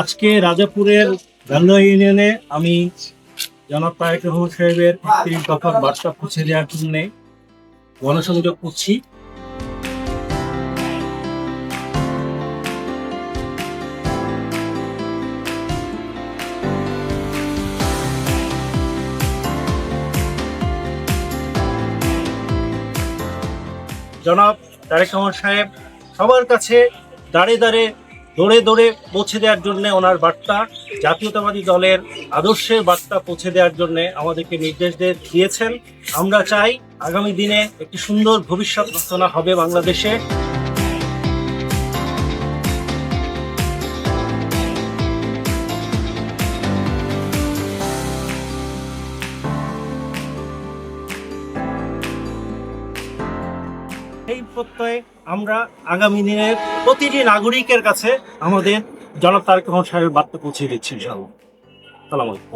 আজকে রাজাপুরের গান্ধা ইউনিয়নে আমি জনাব তারেক রহমান সাহেবের একত্রিশ দফার বার্তা পৌঁছে দেওয়ার জন্য গণসংযোগ করছি। জনাব তারেক রহমান সাহেব, সবার কাছে দাঁড়ে দাঁড়ে দৌড়ে দৌড়ে পৌঁছে দেওয়ার জন্য ওনার বার্তা, জাতীয়তাবাদী দলের আদর্শের বার্তা পৌঁছে দেওয়ার জন্য আমাদেরকে নির্দেশ দিয়ে- দিয়েছেন। আমরা চাই আগামী দিনে একটি সুন্দর ভবিষ্যৎ রচনা হবে বাংলাদেশে। এই প্রত্যয়ে আমরা আগামী দিনের প্রতিটি নাগরিকের কাছে আমাদের জনাব তারেক রহমান সাহেবের বার্তা পৌঁছে দিচ্ছি সালাম আলাইকুম।